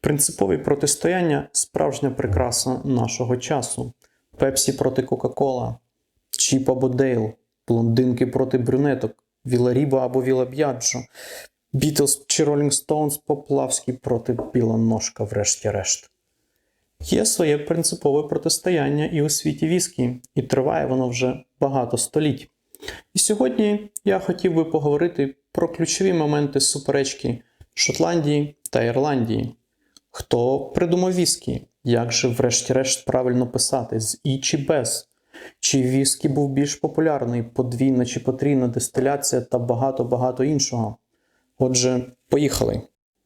Принципові протистояння справжня прикраса нашого часу. Пепсі проти Кока-Кола, Чіп або Дейл, блондинки проти брюнеток, Віларіба або Вілаб'яджо, Бітлз чи Ролінг Стоунс Поплавський проти Білоножка, врешті-решт. Є своє принципове протистояння і у світі віскі, і триває воно вже багато століть. І сьогодні я хотів би поговорити про ключові моменти суперечки Шотландії та Ірландії. Хто придумав віскі? Як же, врешті-решт, правильно писати, з і чи без? Чи віскі був більш популярний, подвійна чи потрійна дистиляція та багато-багато іншого? Отже, поїхали.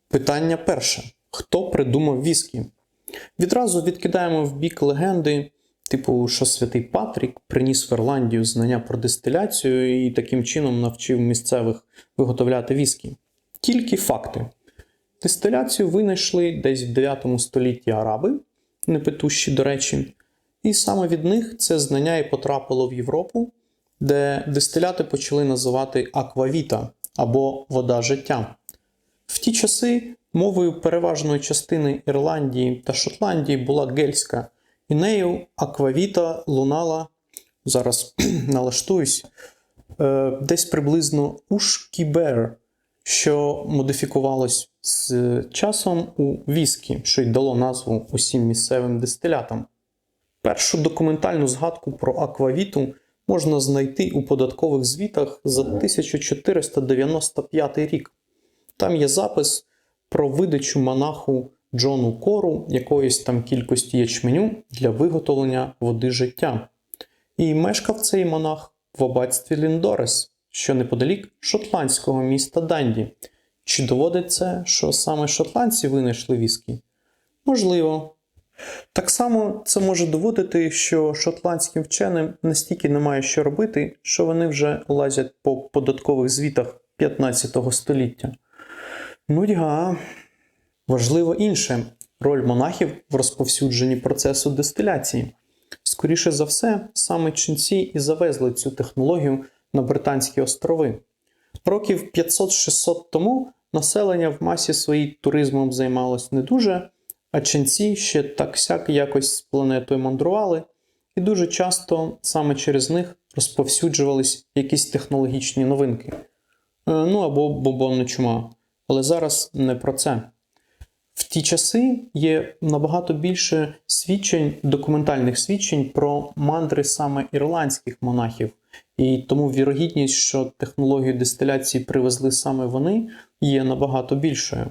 Питання перше: хто придумав віскі? Відразу відкидаємо в бік легенди, типу, що святий Патрік приніс в Ірландію знання про дистиляцію і таким чином навчив місцевих виготовляти віскі. Тільки факти. Дистиляцію винайшли десь в 9 столітті араби, непетущі, до речі, і саме від них це знання і потрапило в Європу, де дистиляти почали називати аквавіта або вода життя. В ті часи мовою переважної частини Ірландії та Шотландії була гельська, і нею аквавіта лунала, зараз налаштуюсь, е, десь приблизно ушкібер, що модифікувалось з часом у віскі, що й дало назву усім місцевим дистилятам. Першу документальну згадку про аквавіту можна знайти у податкових звітах за 1495 рік. Там є запис про видачу монаху Джону Кору якоїсь там кількості ячменю для виготовлення води життя. І мешкав цей монах в аббатстві Ліндорес, що неподалік шотландського міста Данді. Чи доводить це, що саме шотландці винайшли віскі? Можливо. Так само це може доводити, що шотландським вченим настільки немає що робити, що вони вже лазять по податкових звітах 15 століття. Нудьга. Важливо інше роль монахів в розповсюдженні процесу дистиляції. Скоріше за все, саме ченці і завезли цю технологію на Британські острови. Років 500-600 тому населення в масі своїй туризмом займалось не дуже, а ченці ще так сяк якось з планетою мандрували, і дуже часто саме через них розповсюджувались якісь технологічні новинки. Е, Ну або бобонна чума. Але зараз не про це. В ті часи є набагато більше свідчень, документальних свідчень про мандри саме ірландських монахів, і тому вірогідність, що технологію дистиляції привезли саме вони, є набагато більшою.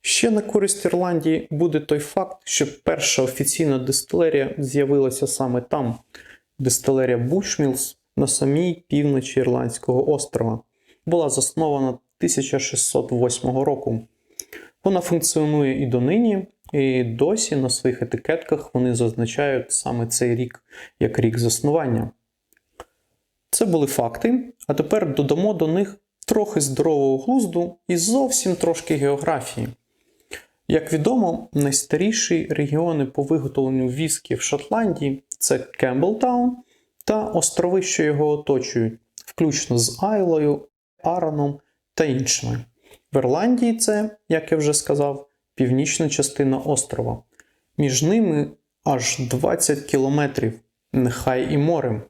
Ще на користь Ірландії буде той факт, що перша офіційна дистилерія з'явилася саме там, дистилерія Бушмілс на самій півночі Ірландського острова, була заснована 1608 року. Вона функціонує і донині, і досі на своїх етикетках вони зазначають саме цей рік як рік заснування. Це були факти, а тепер додамо до них трохи здорового глузду і зовсім трошки географії. Як відомо, найстаріші регіони по виготовленню віскі в Шотландії це Кемблтаун та острови, що його оточують, включно з Айлою, Ароном та іншими. В Ірландії це, як я вже сказав, північна частина острова. Між ними аж 20 кілометрів, нехай і морем.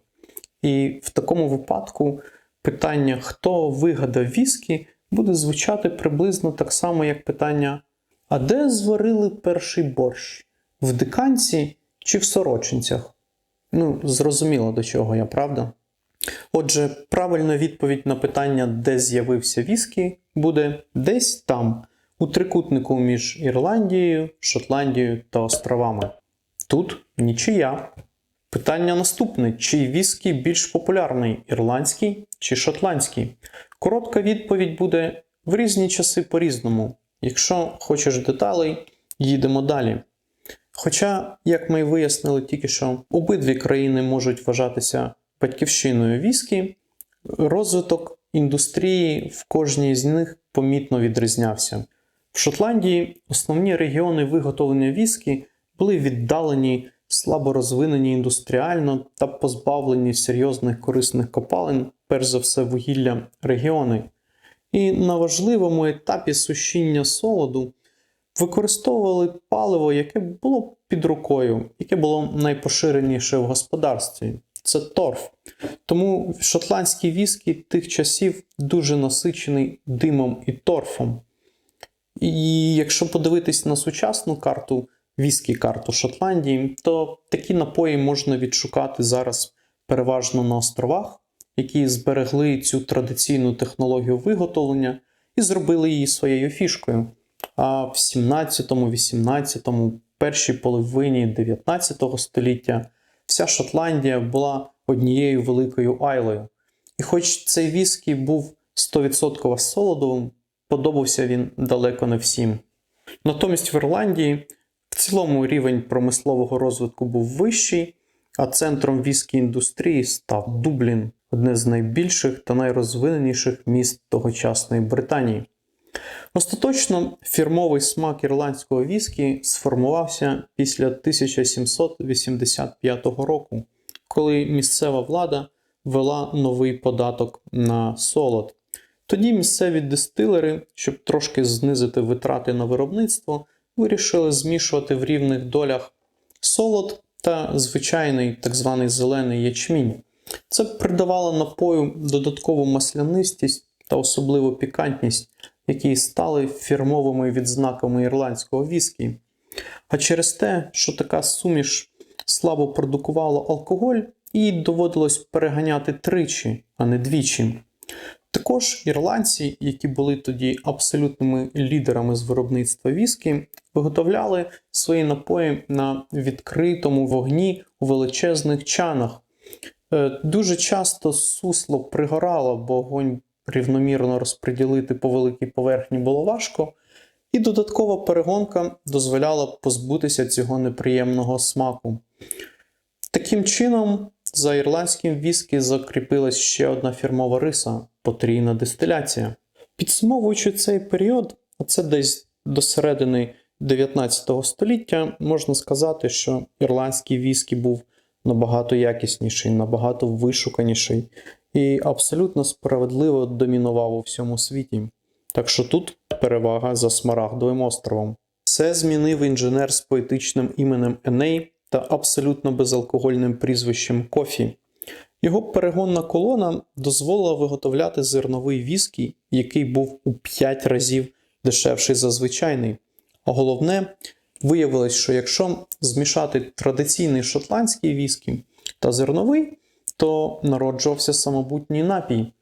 І в такому випадку питання, хто вигадав віскі, буде звучати приблизно так само, як питання: а де зварили перший борщ? В диканці чи в сорочинцях? Ну, зрозуміло, до чого я, правда? Отже, правильна відповідь на питання, де з'явився віскі, буде десь там, у трикутнику між Ірландією, Шотландією та островами. Тут нічия. Питання наступне: чий віскі більш популярний ірландський чи шотландський? Коротка відповідь буде в різні часи по-різному. Якщо хочеш деталей, їдемо далі. Хоча, як ми вияснили тільки що, обидві країни можуть вважатися батьківщиною віскі, розвиток індустрії в кожній з них помітно відрізнявся. В Шотландії основні регіони виготовлення віскі були віддалені, слабо розвинені індустріально та позбавлені серйозних корисних копалин, перш за все вугілля регіони. І на важливому етапі сушіння солоду використовували паливо, яке було під рукою, яке було найпоширеніше в господарстві. Це торф. Тому шотландський віскі тих часів дуже насичений димом і торфом. І якщо подивитись на сучасну карту, віскі карту Шотландії, то такі напої можна відшукати зараз переважно на островах, які зберегли цю традиційну технологію виготовлення і зробили її своєю фішкою. А в 17, 18, першій половині 19 століття вся Шотландія була однією великою айлою. І хоч цей віскі був 100% солодовим, подобався він далеко не всім. Натомість в Ірландії в цілому рівень промислового розвитку був вищий, а центром віскі індустрії став Дублін, одне з найбільших та найрозвиненіших міст тогочасної Британії. Остаточно фірмовий смак ірландського віскі сформувався після 1785 року, коли місцева влада ввела новий податок на солод. Тоді місцеві дистилери, щоб трошки знизити витрати на виробництво, вирішили змішувати в рівних долях солод та звичайний так званий зелений ячмінь. Це придавало напою додаткову маслянистість та особливу пікантність, які стали фірмовими відзнаками ірландського віскі. А через те, що така суміш слабо продукувала алкоголь, її доводилось переганяти тричі, а не двічі. Також ірландці, які були тоді абсолютними лідерами з виробництва віскі, виготовляли свої напої на відкритому вогні у величезних чанах. Е, Дуже часто сусло пригорало, бо огонь рівномірно розподілити по великій поверхні було важко, і додаткова перегонка дозволяла позбутися цього неприємного смаку. Таким чином, за ірландським віскі закріпилась ще одна фірмова риса потрійна дистиляція. Підсумовуючи цей період, а це десь до середини 19 століття, можна сказати, що ірландський віскі був набагато якісніший, набагато вишуканіший і абсолютно справедливо домінував у всьому світі. Так що тут перевага за Смарагдовим островом. Це змінив інженер з поетичним іменем Еней та абсолютно безалкогольним прізвищем Кофі. Його перегонна колона дозволила виготовляти зерновий віскі, який був у 5 разів дешевший за звичайний. А головне, виявилось, що якщо змішати традиційний шотландський віскі та зерновий, то народжувався самобутній напій.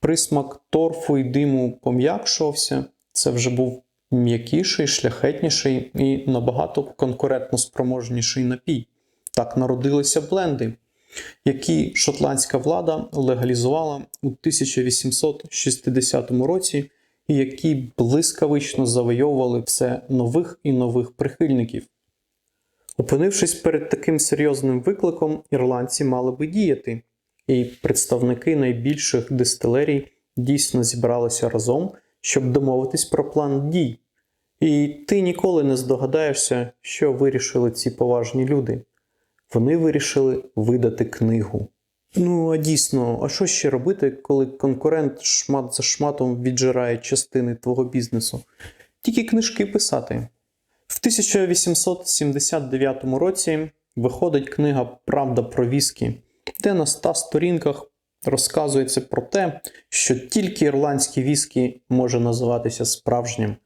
Присмак торфу і диму пом'якшувався, це вже був м'якіший, шляхетніший і набагато конкурентно спроможніший напій. Так народилися бленди, які шотландська влада легалізувала у 1860 році, які блискавично завойовували все нових і нових прихильників. Опинившись перед таким серйозним викликом, ірландці мали би діяти, і представники найбільших дистилерій дійсно зібралися разом, щоб домовитись про план дій. І ти ніколи не здогадаєшся, що вирішили ці поважні люди. Вони вирішили видати книгу. Ну, а дійсно, а що ще робити, коли конкурент шмат за шматом віджирає частини твого бізнесу? Тільки книжки писати. В 1879 році виходить книга Правда про віскі, де на 100 сторінках розказується про те, що тільки ірландський віскі може називатися справжнім,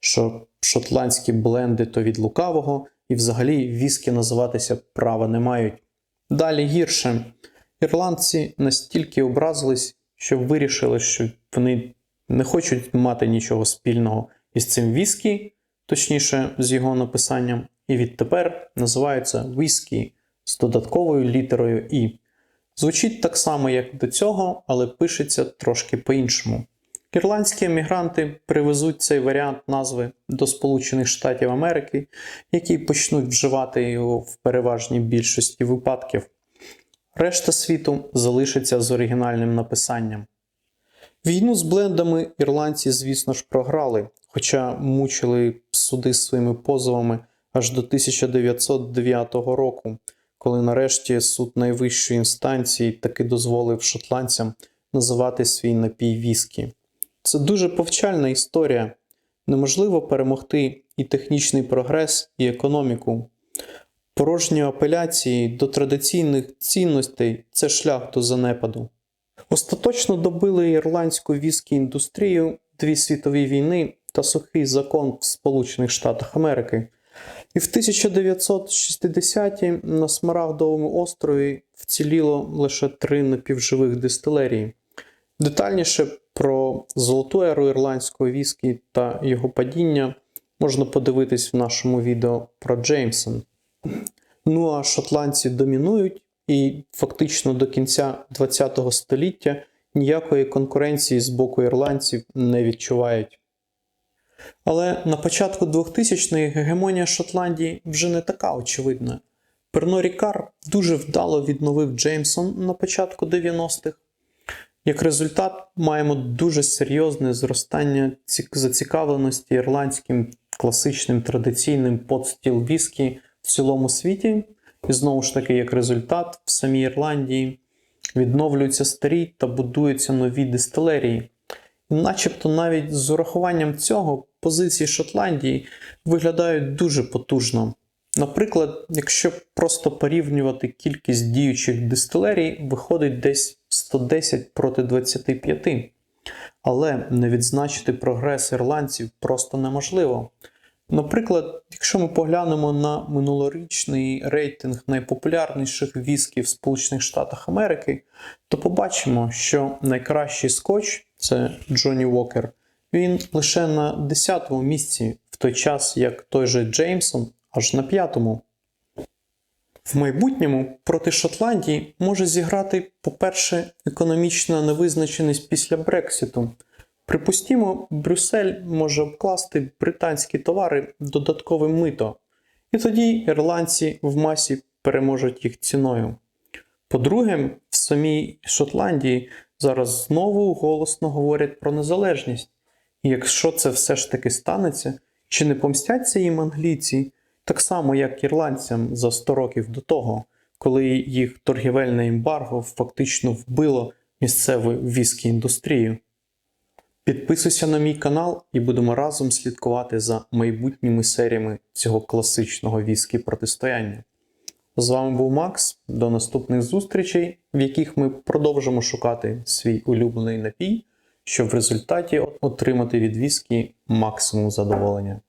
що шотландські бленди то від лукавого, і взагалі віскі називатися права не мають. Далі гірше. Ірландці настільки образились, що вирішили, що вони не хочуть мати нічого спільного із цим віскі, точніше, з його написанням, і відтепер називаються віскі з додатковою літерою І. Звучить так само, як до цього, але пишеться трошки по-іншому. Ірландські емігранти привезуть цей варіант назви до Сполучених Штатів Америки, які почнуть вживати його в переважній більшості випадків. Решта світу залишиться з оригінальним написанням. Війну з блендами ірландці, звісно ж, програли, хоча мучили суди своїми позовами аж до 1909 року, коли нарешті суд найвищої інстанції таки дозволив шотландцям називати свій напій віскі. Це дуже повчальна історія. Неможливо перемогти і технічний прогрес, і економіку. Порожні апеляції до традиційних цінностей це шлях до занепаду. Остаточно добили ірландську віскі індустрію, дві світові війни та сухий закон в Сполучених Штатах Америки. І в 1960-ті на Смарагдовому острові вціліло лише три напівживих дистилерії. Детальніше про золоту еру ірландської віскі та його падіння можна подивитись в нашому відео про Джеймсон. Ну а шотландці домінують і фактично до кінця ХХ століття ніякої конкуренції з боку ірландців не відчувають. Але на початку 2000-х гегемонія Шотландії вже не така очевидна. Перно Рікар дуже вдало відновив Джеймсон на початку 90-х. Як результат, маємо дуже серйозне зростання зацікавленості ірландським класичним традиційним подстіл віскі в цілому світі. І знову ж таки, як результат, в самій Ірландії відновлюються старі та будуються нові дистилерії. І начебто навіть з урахуванням цього позиції Шотландії виглядають дуже потужно. Наприклад, якщо просто порівнювати кількість діючих дистилерій, виходить десь 110 проти 25. Але не відзначити прогрес ірландців просто неможливо. Наприклад, якщо ми поглянемо на минулорічний рейтинг найпопулярніших віскі в Сполучених Штатах Америки, то побачимо, що найкращий скотч це Джонні Уокер. Він лише на 10-му місці, в той час як той же Джеймсон аж на 5-му. В майбутньому проти Шотландії може зіграти, по-перше, економічна невизначеність після Брексіту. Припустімо, Брюссель може обкласти британські товари додатковим мито, і тоді ірландці в масі переможуть їх ціною. По-друге, в самій Шотландії зараз знову голосно говорять про незалежність. І якщо це все ж таки станеться, чи не помстяться їм англійці, так само як ірландцям за 100 років до того, коли їх торгівельне ембарго фактично вбило місцеву віскі індустрію. Підписуйся на мій канал і будемо разом слідкувати за майбутніми серіями цього класичного віскі протистояння. З вами був Макс. До наступних зустрічей, в яких ми продовжимо шукати свій улюблений напій, щоб в результаті отримати від віскі максимум задоволення.